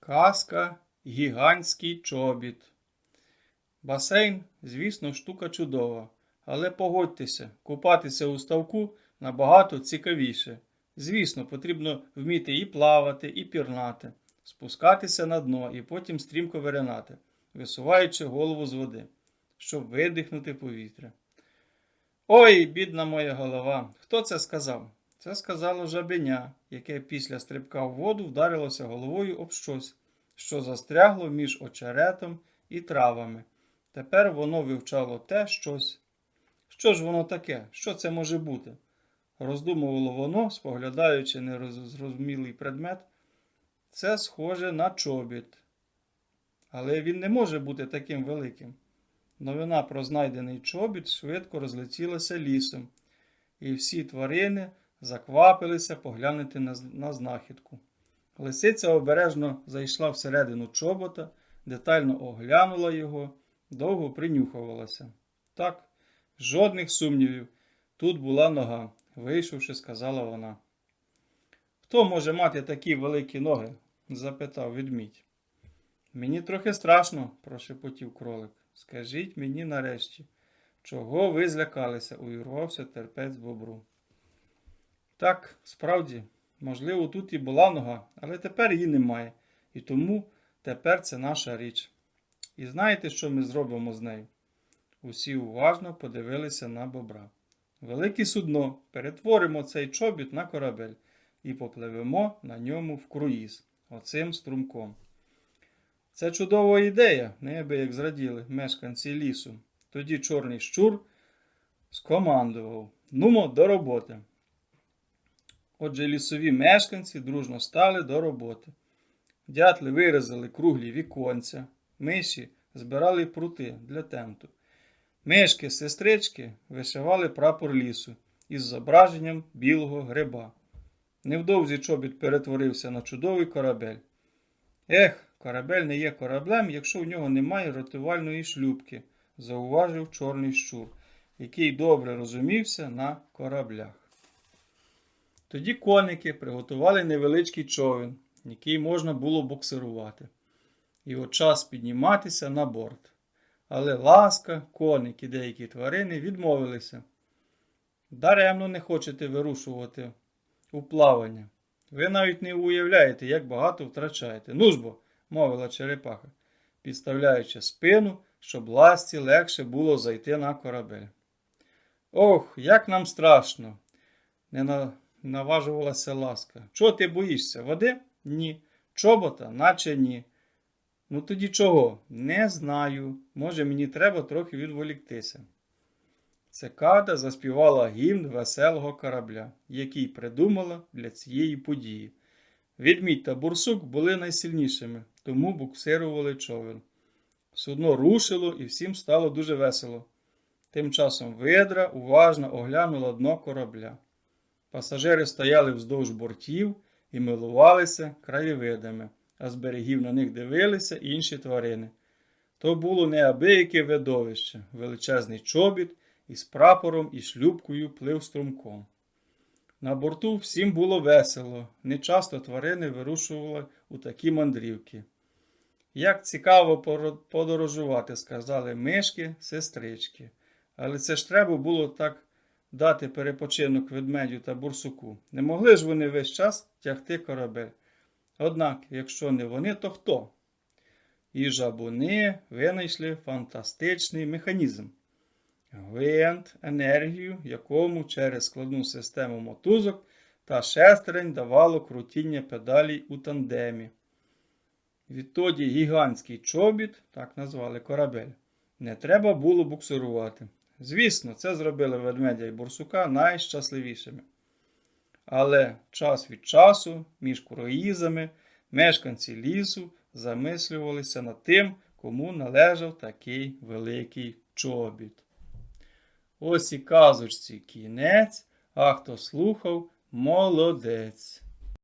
Казка Гігантський чобіт. Басейн, звісно, штука чудова, але погодьтеся, купатися у ставку набагато цікавіше. Звісно, потрібно вміти і плавати, і пірнати, спускатися на дно і потім стрімко виринати, висуваючи голову з води, щоб видихнути повітря. Ой, бідна моя голова! Хто це сказав? Це сказало жабеня, яке після стрибка в воду вдарилося головою об щось, що застрягло між очеретом і травами. Тепер воно вивчало те щось. Що ж воно таке? Що це може бути? Роздумувало воно, споглядаючи нерозумілий предмет. Це схоже на чобіт. Але він не може бути таким великим. Новина про знайдений чобіт швидко розлетілася лісом, і всі тварини заквапилися поглянути на, на знахідку. Лисиця обережно зайшла всередину чобота, детально оглянула його, довго принюхувалася. Так, жодних сумнівів, тут була нога, вийшовши, сказала вона. Хто може мати такі великі ноги? запитав ведмідь. Мені трохи страшно, прошепотів кролик. Скажіть мені нарешті, чого ви злякалися? увірвався терпець бобру. Так, справді, можливо, тут і була нога, але тепер її немає, і тому тепер це наша річ. І знаєте, що ми зробимо з нею? Усі уважно подивилися на бобра. Велике судно, перетворимо цей чобіт на корабель і попливемо на ньому в круїз, оцим струмком. Це чудова ідея, неабияк зраділи мешканці лісу. Тоді чорний щур скомандував Нумо до роботи. Отже, лісові мешканці дружно стали до роботи. Дятли вирізали круглі віконця, миші збирали прути для тенту. Мишки, сестрички вишивали прапор лісу із зображенням білого гриба. Невдовзі чобіт перетворився на чудовий корабель. Ех, корабель не є кораблем, якщо в нього немає рятувальної шлюбки, зауважив чорний щур, який добре розумівся на кораблях. Тоді коники приготували невеличкий човен, який можна було буксирувати, і от час підніматися на борт. Але ласка, коник і деякі тварини відмовилися. Даремно не хочете вирушувати у плавання. Ви навіть не уявляєте, як багато втрачаєте. Ну ж бо, мовила черепаха, підставляючи спину, щоб ласці легше було зайти на корабель. Ох, як нам страшно! не на... наважувалася ласка. Чого ти боїшся? Води? Ні. Чобота, наче ні. Ну тоді чого? Не знаю. Може, мені треба трохи відволіктися. Цикада заспівала гімн веселого корабля, який придумала для цієї події. Відмідь та бурсук були найсильнішими, тому буксирували човен. Судно рушило і всім стало дуже весело. Тим часом видра уважно оглянула дно корабля. Пасажири стояли вздовж бортів і милувалися краєвидами, а з берегів на них дивилися інші тварини. То було неабияке видовище, величезний чобіт із прапором і шлюбкою плив струмком. На борту всім було весело, нечасто тварини вирушували у такі мандрівки. Як цікаво подорожувати, сказали мишки, сестрички. Але це ж треба було так дати перепочинок ведмедю та бурсуку. Не могли ж вони весь час тягти корабель. Однак, якщо не вони, то хто? І жабуни винайшли фантастичний механізм. Гвинт, енергію, якому через складну систему мотузок та шестерень давало крутіння педалей у тандемі. Відтоді гігантський чобіт, так назвали корабель, не треба було буксирувати. Звісно, це зробили ведмедя і бурсука найщасливішими. Але час від часу між круїзами мешканці лісу замислювалися над тим, кому належав такий великий чобіт. Ось і казочці кінець, а хто слухав молодець.